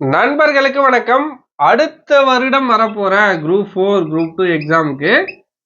நண்பர்களுக்கு வணக்கம். அடுத்த வருடம் வரப்போற குரூப் ஃபோர் குரூப் டூ எக்ஸாமுக்கு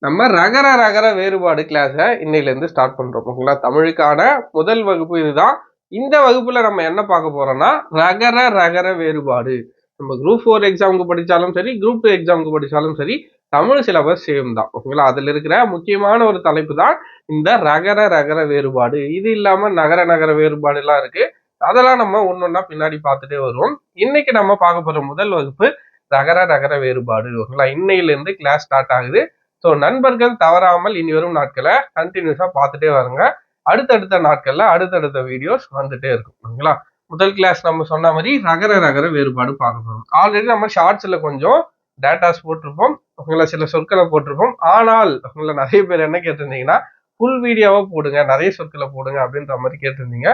நம்ம ரகர ரகர வேறுபாடு கிளாஸை இன்னையிலேருந்து ஸ்டார்ட் பண்றோம். ஓகேங்களா? தமிழுக்கான முதல் வகுப்பு இதுதான். இந்த வகுப்புல நம்ம என்ன பார்க்க போறோம்னா ரகர ரகர வேறுபாடு. நம்ம குரூப் ஃபோர் எக்ஸாமுக்கு படித்தாலும் சரி குரூப் டூ எக்ஸாமுக்கு படித்தாலும் சரி தமிழ் சிலபஸ் சேம் தான். ஓகேங்களா? அதில் இருக்கிற முக்கியமான ஒரு தலைப்பு தான் இந்த ரகர ரகர வேறுபாடு. இது இல்லாமல் நகர நகர வேறுபாடுலாம் இருக்குது அதெல்லாம் நம்ம ஒன்னொன்னா பின்னாடி பார்த்துட்டே வருவோம். இன்னைக்கு நம்ம பார்க்க போற முதல் வகுப்பு நகர நகர வேறுபாடு. ஓகேங்களா? இன்னையில இருந்து கிளாஸ் ஸ்டார்ட் ஆகுது. ஸோ நண்பர்கள் தவறாமல் இனி வரும் நாட்களை கண்டினியூஸா பார்த்துட்டே வருங்க. அடுத்தடுத்த நாட்கள்ல அடுத்தடுத்த வீடியோஸ் வந்துட்டே இருக்கும். ஓகேங்களா? முதல் கிளாஸ் நம்ம சொன்ன மாதிரி நகர நகர வேறுபாடு பார்க்க போறோம். ஆல்ரெடி நம்ம ஷார்ட்ஸ்ல கொஞ்சம் டேட்டாஸ் போட்டிருப்போம். ஓகேங்களா? சில சொற்களை போட்டிருப்போம். ஆனால் உங்களை நிறைய பேர் என்ன கேட்டிருந்தீங்கன்னா ஃபுல் வீடியோவா போடுங்க. நிறைய சொற்களை போடுங்க அப்படின்ற மாதிரி கேட்டிருந்தீங்க.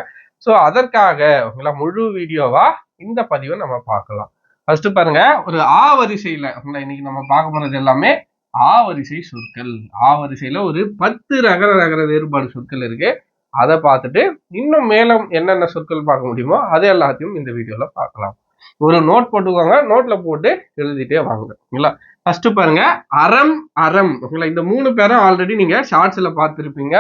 ஸோ அதற்காக உங்களா முழு வீடியோவா இந்த பதிவை நம்ம பார்க்கலாம். ஃபர்ஸ்ட் பாருங்க ஒரு ஆ வரிசையில இன்னைக்கு நம்ம பார்க்க போறது எல்லாமே ஆ வரிசை சொற்கள். ஆ வரிசையில ஒரு பத்து ரகர ரகர வேறுபாடு சொற்கள் இருக்கு. அதை பார்த்துட்டு இன்னும் மேலும் என்னென்ன சொற்கள் பார்க்க முடியுமோ அது எல்லாத்தையும் இந்த வீடியோல பார்க்கலாம். ஒரு நோட் போட்டுக்கோங்க நோட்ல போட்டு எழுதிட்டே வாங்க. ஓகேங்களா ஃபர்ஸ்ட் பாருங்க அறம் அறம். ஓகேங்களா இந்த மூணு பேரும் ஆல்ரெடி நீங்க ஷார்ட்ஸ்ல பார்த்துருப்பீங்க.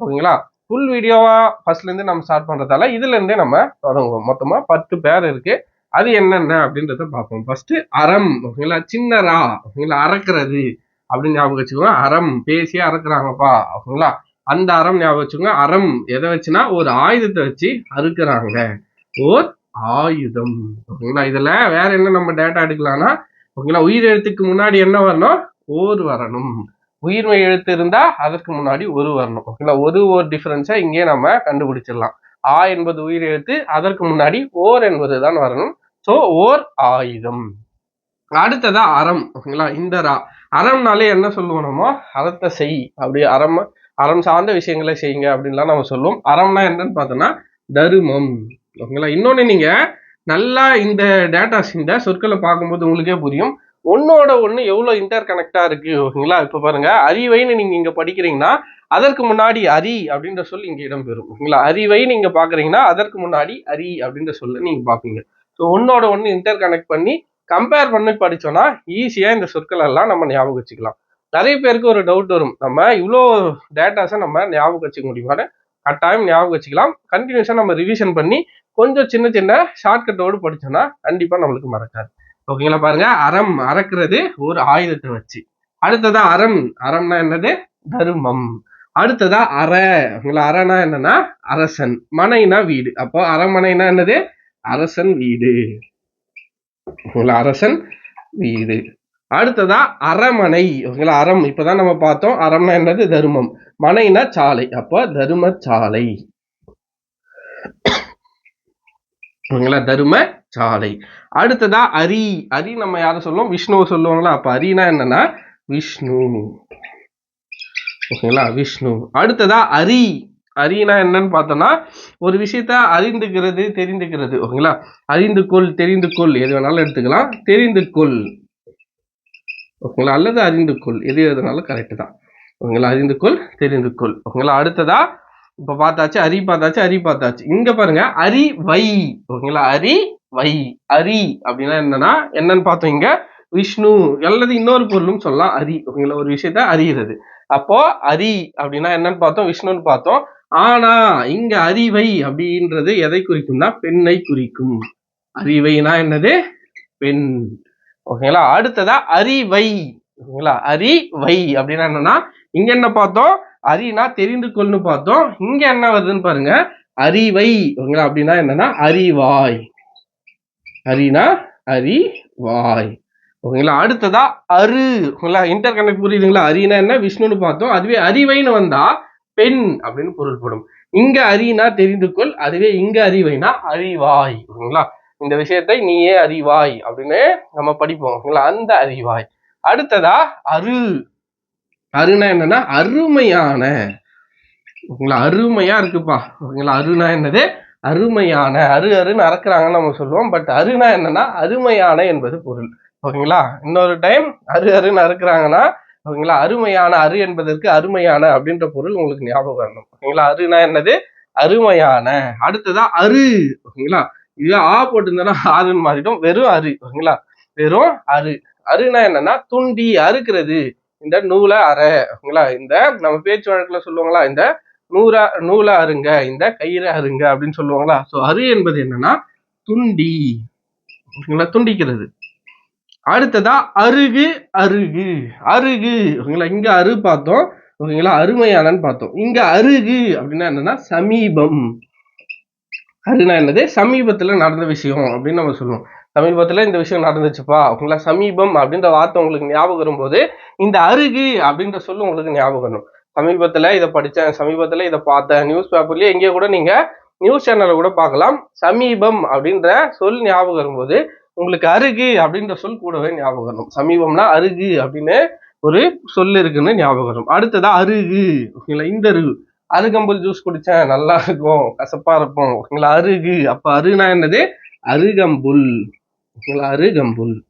ஓகேங்களா? ஃபுல் வீடியோவா ஃபர்ஸ்ட்ல இருந்து நம்ம ஸ்டார்ட் பண்றதால இதுல இருந்தே நம்ம தொடங்குவோம். மொத்தமா பத்து பேர் இருக்கு. அது என்னென்ன அப்படின்றத பார்ப்போம். ஃபர்ஸ்ட் அறம் ஓகேங்களா? சின்னரா ஓகேங்களா? அறக்கிறது அப்படின்னு ஞாபகம் வச்சுக்கோங்க. அறம் பேசி அறக்குறாங்கப்பா ஓகேங்களா? அந்த அறம் ஞாபகம் வச்சுக்கோங்க. அறம் எதை வச்சுன்னா ஒரு ஆயுதத்தை வச்சு அறுக்குறாங்க. ஓர் ஆயுதம் ஓகேங்களா? இதுல வேற என்ன நம்ம டேட்டா எடுக்கலாம்னா ஓகேங்களா? உயிர் எழுத்துக்கு முன்னாடி என்ன வரணும்? ஓர் வரணும். உயிர்மை எழுத்து இருந்தா அதற்கு முன்னாடி ஒரு வரணும். ஓகேங்களா ஒரு ஓர் டிஃபரன்ஸை இங்கே நம்ம கண்டுபிடிச்சிடலாம். ஆ என்பது உயிர் எழுத்து அதற்கு முன்னாடி ஓர் என்பது தான் வரணும். ஸோ ஓர் ஆயுதம். அடுத்ததா அறம். ஓகேங்களா இந்த ரா. அறம்னாலே என்ன சொல்லுவோம்னா அறத்தை செய். அப்படி அறம் அறம் சார்ந்த விஷயங்களை செய்யுங்க அப்படின்லாம் நம்ம சொல்லுவோம். அறம்னா என்னன்னு பார்த்தோம்னா தருமம். ஓகேங்களா இன்னொன்று நீங்கள் நல்லா இந்த டேட்டாஸ் இந்த சொற்களை பார்க்கும்போது உங்களுக்கே புரியும். ஒன்னோட ஒன்று எவ்வளவு இன்டர் கனெக்டா இருக்கு ஓகேங்களா? இப்ப பாருங்க அறிவைன்னு நீங்க இங்க படிக்கிறீங்கன்னா அதற்கு முன்னாடி அரி அப்படின்ற சொல் இங்க இடம்பெறும் ஓகேங்களா? அறிவை நீங்க பாக்குறீங்கன்னா அதற்கு முன்னாடி அரி அப்படின்ற சொல்ல நீங்க பாப்பீங்க ஸோ ஒன்னோட ஒன்று இன்டர் கனெக்ட் பண்ணி கம்பேர் பண்ணி படிச்சோம்னா ஈஸியா இந்த சொற்கள் எல்லாம் நம்ம ஞாபகம் வச்சுக்கலாம். நிறைய பேருக்கு ஒரு டவுட் வரும். நம்ம இவ்வளோ டேட்டாஸை நம்ம ஞாபகம் வச்சுக்க முடியுமான்னு கட்டாயம் ஞாபகம் வச்சுக்கலாம். கண்டினியூஸாக நம்ம ரிவிஷன் பண்ணி கொஞ்சம் சின்ன சின்ன ஷார்ட்கட்டோடு படிச்சோம்னா கண்டிப்பாக நம்மளுக்கு மறக்காது. ஓகேங்களா பாருங்க. அறம் அறக்குறது ஒரு ஆயுதத்தை வச்சு. அடுத்ததா அறம். அறம்னா என்னது? தர்மம். அடுத்ததா அற. ஓகேங்களா அறனா என்னன்னா? அரசன். மனைனா வீடு. அப்போ அரமனைனா என்னது? அரசன் வீடு. ஓகேங்களா அரசன் வீடு. அடுத்ததா அரமனை. ஓகேங்களா அறம். இப்பதான் நம்ம பார்த்தோம். அறம்னா என்னது? தர்மம். மனைனா சாலை. அப்போ தரும சாலை ஓகேங்களா? தரும சாலை. அடுத்ததா அரி. அரி நம்ம யாரை சொல்லுவோம்? விஷ்ணுவை சொல்லுவாங்களா? அப்ப அரினா என்னன்னா விஷ்ணு. ஓகேங்களா? விஷ்ணு. அடுத்ததா அரி. அரினா என்னன்னு பார்த்தோம்னா ஒரு விஷயத்த அறிந்துக்கிறது தெரிந்துக்கிறது. ஓகேங்களா? அறிந்து கொள் தெரிந்து கொள். எது வேணாலும் எடுத்துக்கலாம். தெரிந்து கொள். ஓகேங்களா? அல்லது அறிந்து கொள். எது எதுனாலும் கரெக்ட் தான். ஓகேங்களா? அறிந்து கொள் தெரிந்து கொள். ஓகேங்களா? அடுத்ததா இப்ப பார்த்தாச்சு அரி பார்த்தாச்சு அரி பார்த்தாச்சு. இங்க பாருங்க அரி வை. ஓகேங்களா? அரி வை. அரி அப்படின்னா என்னன்னா என்னன்னு பார்த்தோம் இங்க? விஷ்ணு. அல்லது இன்னொரு பொருளும் சொல்லலாம் அரி. ஓகேங்களா? ஒரு விஷயத்த அறிகிறது. அப்போ அரி அப்படின்னா என்னன்னு பார்த்தோம்? விஷ்ணுன்னு பார்த்தோம். ஆனா இங்க அறிவை அப்படின்றது எதை குறிக்கும்னா பெண்ணை குறிக்கும். அறிவைனா என்னது? பெண். ஓகேங்களா? அடுத்ததா அறிவை ஓகேங்களா? அறிவை அப்படின்னா என்னன்னா இங்க என்ன பார்த்தோம்? அறினா தெரிந்து கொள்னு பார்த்தோம். இங்க என்ன வருதுன்னு பாருங்க. அறிவை. ஓகேங்களா? அப்படின்னா என்னன்னா அறிவாய். அறினா அறிவாய். ஓகேங்களா? அடுத்ததா அரு. ஓகேங்களா? இன்டர் கனெக்ட் புரியுதுங்களா? அறினா என்ன? விஷ்ணுன்னு பார்த்தோம். அதுவே அறிவைன்னு வந்தா பெண் அப்படின்னு பொருள்படும். இங்க அறினா தெரிந்து கொள். அதுவே இங்க அறிவைனா அறிவாய். ஓகேங்களா? இந்த விஷயத்தை நீயே அறிவாய் அப்படின்னு நம்ம படிப்போம். ஓகேங்களா? அந்த அறிவாய். அடுத்ததா அரு. அருணா என்னன்னா அருமையான. ஓகேங்களா அருமையா இருக்குப்பா. ஓகேங்களா அருணா என்னது? அருமையான. அரு அருன்னு அறக்குறாங்கன்னு நம்ம சொல்லுவோம். பட் அருணா என்னன்னா அருமையான என்பது பொருள். ஓகேங்களா? இன்னொரு டைம் அரு அருன்னு அறுக்குறாங்கன்னா ஓகேங்களா? அருமையான அரு என்பதற்கு அருமையான அப்படின்ற பொருள் உங்களுக்கு ஞாபகம் வரணும். ஓகேங்களா? அருனா என்னது? அருமையான. அடுத்ததா அரு. ஓகேங்களா? இது ஆ போட்டிருந்தேன்னா ஆறுன்னு மாறிடும் வெறும் அரு. ஓகேங்களா? வெறும் அரு. அருனா என்னன்னா துண்டி அறுக்கிறது. இந்த நூலை அரை ஓகேங்களா? இந்த நம்ம பேச்சு வழக்குல சொல்லுவாங்களா இந்த நூறா நூலை அருங்க இந்த கயிறை அருங்க அப்படின்னு சொல்லுவாங்களா? ஸோ அரு என்பது என்னன்னா துண்டி ஓகேங்களா? துண்டிக்கிறது. அடுத்ததா அருகு அருகு அருகு ஓகேங்களா? இங்க அரு பார்த்தோம் ஓகேங்களா? அருமையானன்னு பார்த்தோம். இங்க அருகு அப்படின்னா என்னன்னா சமீபம். அருனா என்னது? சமீபத்துல நடந்த விஷயம் அப்படின்னு நம்ம சொல்லுவோம். சமீபத்தில் இந்த விஷயம் நடந்துச்சுப்பா. உங்களை சமீபம் அப்படின்ற வார்த்தை உங்களுக்கு ஞாபகம் வரும்போது இந்த அருகு அப்படின்ற சொல்லு உங்களுக்கு ஞாபகம் வரும். சமீபத்தில் இதை படித்தேன் சமீபத்தில் இதை பார்த்தேன். நியூஸ் பேப்பர்லேயே எங்கேயோ கூட நீங்கள் நியூஸ் சேனலை கூட பார்க்கலாம். சமீபம் அப்படின்ற சொல் ஞாபகம் வரும்போது உங்களுக்கு அருகு அப்படின்ற சொல் கூடவே ஞாபகம் வரும். சமீபம்னா அருகு அப்படின்னு ஒரு சொல் இருக்குன்னு ஞாபகம் வரும். அடுத்ததா அருகு ஓகேங்களா? இந்த அருகு. அருகம்புல் ஜூஸ் குடித்தேன் நல்லா இருக்கும் கசப்பாக இருக்கும் ஓகேங்களா? அருகு. அப்போ அருகுனா என்னது? அருகம்புல். ஓகேங்களா? அருகம்புல்.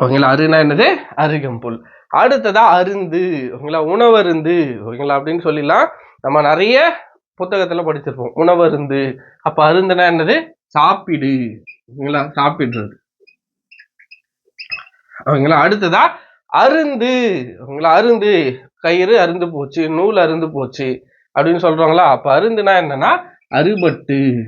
ஓகேங்களா? அருனா என்னது? அருகம்புல். அடுத்ததா அருந்து. ஓகேங்களா? உணவருந்து. ஓகேங்களா? அப்படின்னு சொல்லிலாம் நம்ம நிறைய புத்தகத்துல படிச்சிருப்போம். உணவருந்து. அப்ப அருந்துனா என்னது? சாப்பிடு. ஓகேங்களா? சாப்பிடுறது. ஓகேங்களா? அடுத்ததா அருந்து. ஓகேங்களா? அருந்து. கயிறு அருந்து போச்சு. நூல் அருந்து போச்சு. அப்படின்னு சொல்றாங்களா? அப்ப அருந்துனா என்னன்னா? அறுபட்டு.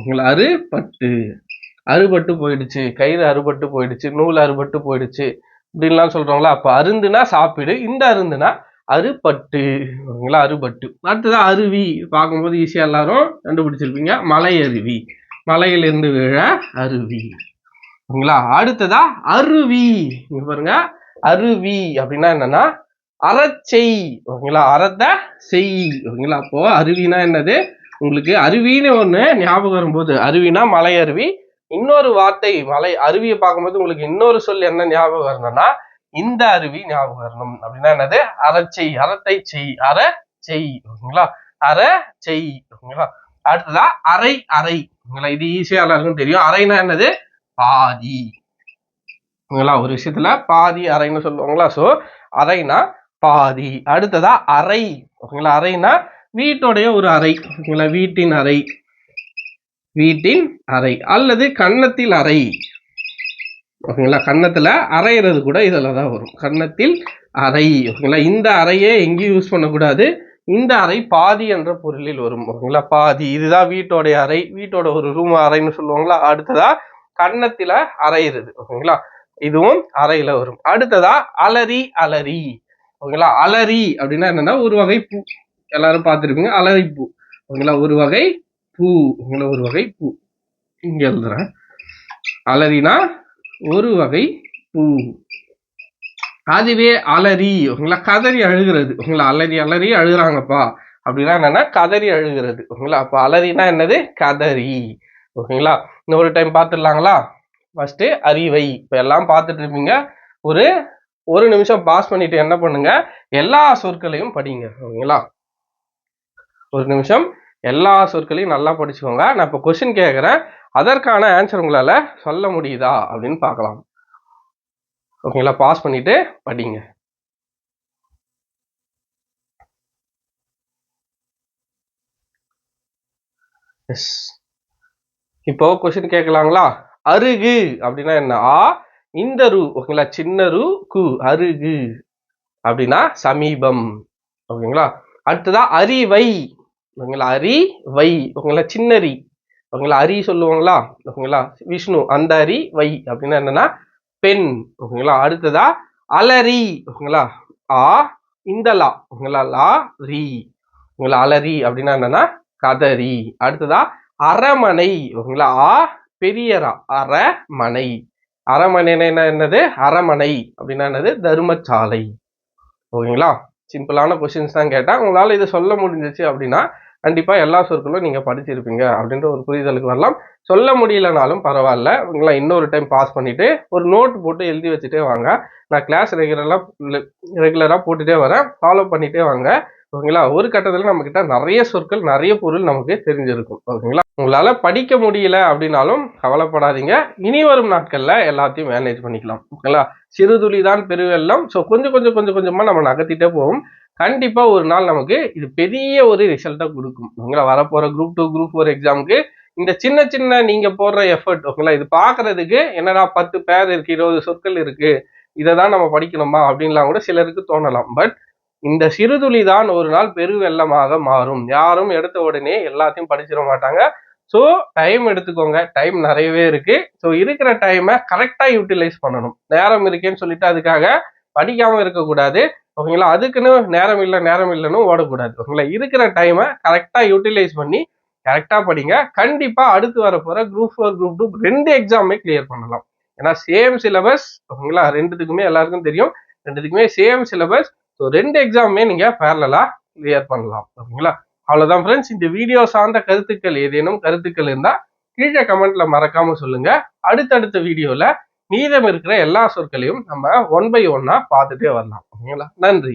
ஓகேங்களா? அறுபட்டு. அறுபட்டு போயிடுச்சு கயிறு அறுபட்டு போயிடுச்சு நூல் அறுபட்டு போயிடுச்சு இப்படின்லாம் சொல்றாங்களா அப்ப அருந்துனா சாப்பிடு இந்த அருந்துனா அறுபட்டு ஓகேங்களா அறுபட்டு. அடுத்ததான் அருவி பார்க்கும்போது ஈஸியா எல்லாரும் கண்டுபிடிச்சிருப்பீங்க. மலை அருவி மலையிலிருந்து விழ அருவி ஓகேங்களா. அடுத்ததா அருவி இங்க பாருங்க அருவி அப்படின்னா என்னன்னா அறச்செய் ஓகேங்களா அறத்த செய் ஓகேங்களா. அப்போ அருவினா என்னது? உங்களுக்கு அருவின்னு ஒண்ணு ஞாபகம் வரும்போது அருவினா மலை அருவி இன்னொரு வார்த்தை மலை அருவியை பார்க்கும்போது உங்களுக்கு இன்னொரு சொல் என்ன ஞாபகம் வரணும்னா இந்த அருவி ஞாபகம் வரணும். அப்படின்னா என்னது? அறச்செய் அறத்தை செய் அற செய் ஓகேங்களா? அற செய் ஓகேங்களா? அடுத்ததா அரை அரை. ஓகேங்களா? இது ஈஸியா எல்லாருக்கும் தெரியும். அரைனா என்னது? பாதி. ஓகேங்களா? ஒரு விஷயத்துல பாதி அரைன்னு சொல்லுவாங்களா? சோ அரைனா பாதி. அடுத்ததா அறை ஓகேங்களா? அரைனா வீட்டோடைய ஒரு அறை. ஓகேங்களா? வீட்டின் அறை. வீட்டின் அறை அல்லது கன்னத்தில் அறை. ஓகேங்களா? கன்னத்தில் அரைகிறது கூட இதில் தான் வரும். கன்னத்தில் அறை. ஓகேங்களா? இந்த அறையே எங்கேயும் யூஸ் பண்ணக்கூடாது. இந்த அறை பாதி என்ற பொருளில் வரும். ஓகேங்களா? பாதி. இதுதான் வீட்டோடைய அறை. வீட்டோட ஒரு ரூம் அறைன்னு சொல்லுவாங்களா? அடுத்ததா கன்னத்தில் அரைகிறது ஓகேங்களா? இதுவும் அறையில் வரும். அடுத்ததா அலரி அலரி ஓகேங்களா? அலரி அப்படின்னா என்னன்னா ஒரு வகை பூ. எல்லாரும் பார்த்துருப்பீங்க. அலரி பூ. ஓகேங்களா? ஒரு வகை பூ ஒரு வகை பூ. இங்க எழுதுறேன். அலரினா ஒரு வகை பூ. அதுவே அலறி ஓகேங்களா கதறி அழுகிறது. ஓகேங்களா அலறி அலறி அழுகுறாங்கப்பா. அப்படின்னா என்னன்னா கதறி அழுகிறது. ஓகேங்களா அப்போ அலறினா என்னது? கதறி. ஓகேங்களா? இன்னொரு டைம் பார்த்துடலாங்களா ஃபர்ஸ்ட் அறிவை. இப்போ எல்லாம் பார்த்துட்டு இருப்பீங்க. ஒரு ஒரு நிமிஷம் பாஸ் பண்ணிட்டு என்ன பண்ணுங்க? எல்லா சொற்களையும் படிங்க. ஓகேங்களா? ஒரு நிமிஷம் எல்லா சொற்களையும் நல்லா படிச்சுக்கோங்க. நான் இப்போ கொஸ்டின் கேட்குறேன் அதற்கான ஆன்சர் உங்களால் சொல்ல முடியுதா அப்படின்னு பார்க்கலாம். ஓகேங்களா பாஸ் பண்ணிட்டு படிங்க. எஸ் இப்போ கொஸ்டின் கேட்கலாங்களா? அருகு அப்படின்னா என்ன? ஆ இந்த ரூ ஓகேங்களா சின்ன ரூ கு அருகு. அப்படின்னா சமீபம். ஓகேங்களா அடுத்ததா அறிவை. ஓகேங்களா அரி வை. ஓகேங்களா சின்னரி. ஓகேங்களா அரி சொல்லுவாங்களா? ஓகேங்களா விஷ்ணு அந்த அரி வை. அப்படின்னா என்னன்னா பெண். ஓகேங்களா அடுத்ததா அலரி. ஓகேங்களா ஆ இந்த லா ஓகேங்களா லா ரி. ஓகேங்களா அலரி அப்படின்னா என்னன்னா கதறி. அடுத்ததா அரமனை. ஓகேங்களா ஆ பெரியரா. அரமனை. அரமனைனா என்ன என்னது? அரமனை. அப்படின்னா என்னது? தர்மசாலை. ஓகேங்களா? சிம்பிளான கொஸ்டின்ஸ் தான் கேட்டால் உங்களால் இதை சொல்ல முடிஞ்சிச்சு அப்படின்னா கண்டிப்பாக எல்லா சொற்களும் நீங்க படிச்சிருப்பீங்க அப்படின்ற ஒரு புரிதலுக்கு வரலாம். சொல்ல முடியலனாலும் பரவாயில்ல. உங்களை இன்னொரு டைம் பாஸ் பண்ணிட்டு ஒரு நோட் போட்டு எழுதி வச்சுட்டே வாங்க. நான் கிளாஸ் ரெகுலராக ரெகுலராக போட்டுட்டே வரேன். ஃபாலோ பண்ணிட்டே வாங்க. ஓகேங்களா? ஒரு கட்டத்தில் நம்மக்கிட்ட நிறைய சொற்கள் நிறைய பொருள் நமக்கு தெரிஞ்சிருக்கும். ஓகேங்களா? உங்களால் படிக்க முடியல அப்படின்னாலும் கவலைப்படாதீங்க. இனி வரும் நாட்களில் எல்லாத்தையும் மேனேஜ் பண்ணிக்கலாம். ஓகேங்களா? சிறுதுளி தான் பெருவெல்லம் ஸோ கொஞ்சம் கொஞ்சம் கொஞ்சம் கொஞ்சமாக நம்ம நகர்த்திட்டே போவோம். கண்டிப்பாக ஒரு நாள் நமக்கு இது பெரிய ஒரு ரிசல்ட்டை கொடுக்கும். ஓகேங்களா? வரப்போகிற குரூப் டூ குரூப் ஃபோர் எக்ஸாமுக்கு இந்த சின்ன சின்ன நீங்கள் போடுற எஃபர்ட் ஓகேங்களா? இது பார்க்குறதுக்கு என்னடா பத்து பேர் இருக்குது இருபது சொற்கள் இருக்குது இதை தான் நம்ம படிக்கணுமா? அப்படின்லாம் கூட சிலருக்கு தோணலாம். பட் இந்த சிறுதுளி தான் ஒரு நாள் பெருவெள்ளமாக மாறும். யாரும் எடுத்த உடனே எல்லாத்தையும் படிச்சிட மாட்டாங்க. ஸோ டைம் எடுத்துக்கோங்க. டைம் நிறையவே இருக்கு. ஸோ இருக்கிற டைமை கரெக்டாக யூட்டிலைஸ் பண்ணணும். நேரம் இருக்கேன்னு சொல்லிட்டு அதுக்காக படிக்காம இருக்கக்கூடாது. ஓகேங்களா? அதுக்குன்னு நேரம் இல்லை நேரம் இல்லைன்னு ஓடக்கூடாது. ஓகேங்களா? இருக்கிற டைமை கரெக்டாக யூட்டிலைஸ் பண்ணி கரெக்டாக படிங்க. கண்டிப்பாக அடுத்து வர குரூப் ஃபோர் குரூப் டூ ரெண்டு எக்ஸாமே கிளியர் பண்ணலாம். ஏன்னா சேம் சிலபஸ் ஓகேங்களா? ரெண்டுத்துக்குமே எல்லாருக்கும் தெரியும். ரெண்டுத்துக்குமே சேம் சிலபஸ் ஸோ ரெண்டு எக்ஸாமுமே நீங்க பேரலா கிளியர் பண்ணலாம். ஓகேங்களா? அவ்வளவுதான் ஃப்ரெண்ட்ஸ் இந்த வீடியோ சார்ந்த கருத்துக்கள் ஏதேனும் கருத்துக்கள் இருந்தா கீழே கமெண்ட்ல மறக்காம சொல்லுங்க. அடுத்தடுத்த வீடியோல மீதம் இருக்கிற எல்லா சொற்களையும் நம்ம ஒன் பை ஒன்னா பார்த்துட்டே வரலாம். ஓகேங்களா? நன்றி.